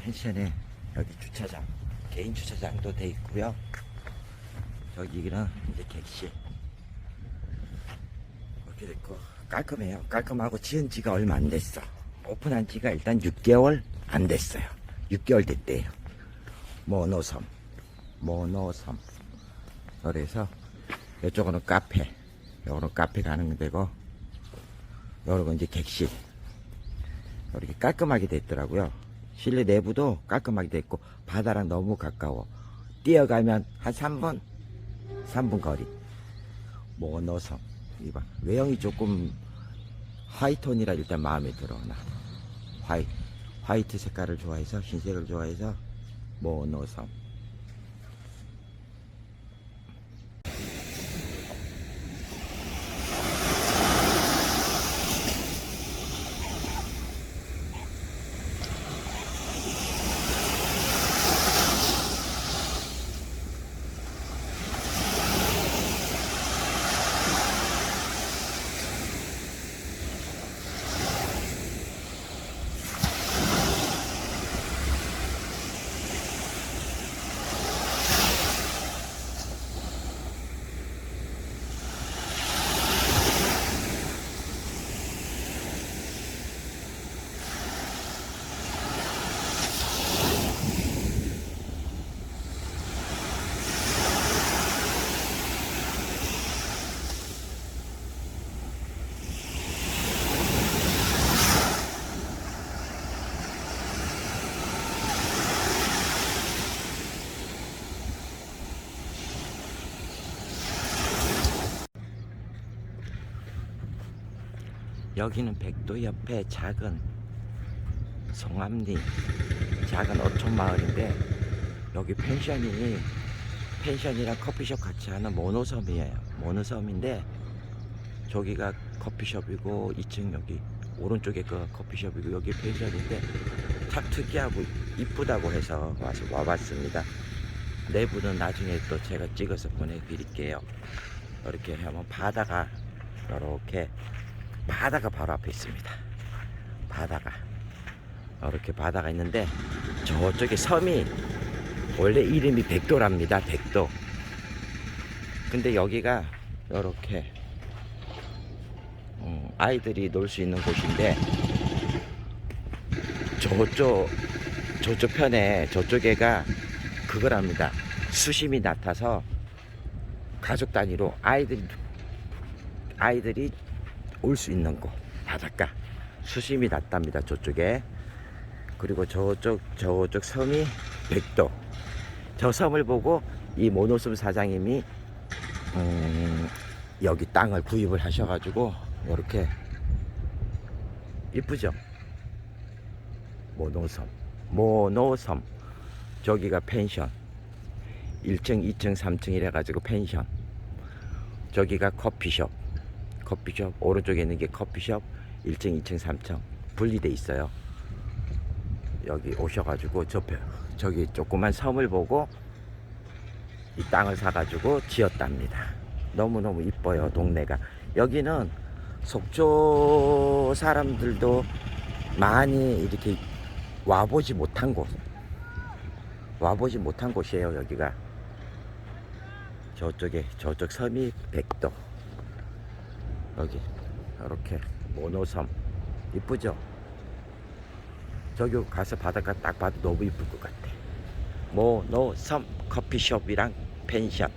펜션에 여기 주차장 개인 주차장도 돼 있고요. 저기는 이제 객실. 이렇게 됐고 깔끔해요. 깔끔하고 지은 지가 얼마 안 됐어. 오픈한 지가 일단 6개월 안 됐어요. 6개월 됐대요. 모노섬 모노섬. 그래서 이쪽은 카페 요거는 카페 가는 데고 요거는 이제 객실. 이렇게 깔끔하게 됐더라고요 실내 내부도 깔끔하게 됐고 바다랑 너무 가까워. 뛰어가면 한 3분 3분 거리. 모노섬 이봐. 외형이 조금 화이트톤이라 일단 마음에 들어 나. 화이 화이트 색깔을 좋아해서 흰색을 좋아해서 모노섬 여기는 백도 옆에 작은 송암리 작은 어촌 마을인데 여기 펜션이 펜션이랑 커피숍 같이 하는 모노섬이에요. 모노섬인데 저기가 커피숍이고 2층 여기 오른쪽에 그 커피숍이고 여기 펜션인데 참 특이하고 이쁘다고 해서 와서 와봤습니다. 내부는 나중에 또 제가 찍어서 보내드릴게요. 이렇게 하면 바다가 이렇게 바다가 바로 앞에 있습니다. 바다가 이렇게 바다가 있는데 저쪽에 섬이 원래 이름이 백도랍니다. 백도. 근데 여기가 이렇게 음, 아이들이 놀 수 있는 곳인데 저쪽 저쪽 편에 저쪽에가 그거랍니다. 수심이 낮아서 가족 단위로 아이들이 아이들이 올 수 있는 곳 바닷가 수심이 낮답니다 저쪽에. 그리고 저쪽 저쪽 섬이 백도. 저 섬을 보고 이 모노섬 사장님이 음, 여기 땅을 구입을 하셔가지고 이렇게 이쁘죠? 모노섬 모노섬. 저기가 펜션. 1층 2층 3층 이래가지고 펜션. 저기가 커피숍 커피숍 오른쪽에 있는 게 커피숍 1층 2층 3층 분리돼 있어요. 여기 오셔가지고 저 벼- 저기 조그만 섬을 보고 이 땅을 사가지고 지었답니다. 너무너무 이뻐요 동네가. 여기는 속초 사람들도 많이 이렇게 와보지 못한 곳 와보지 못한 곳이에요 여기가. 저쪽에 저쪽 섬이 백도 여기 이렇게 모노섬. 이쁘죠? 저기 가서 바닷가 딱 봐도 너무 이쁠 것 같아. 모노섬 커피숍이랑 펜션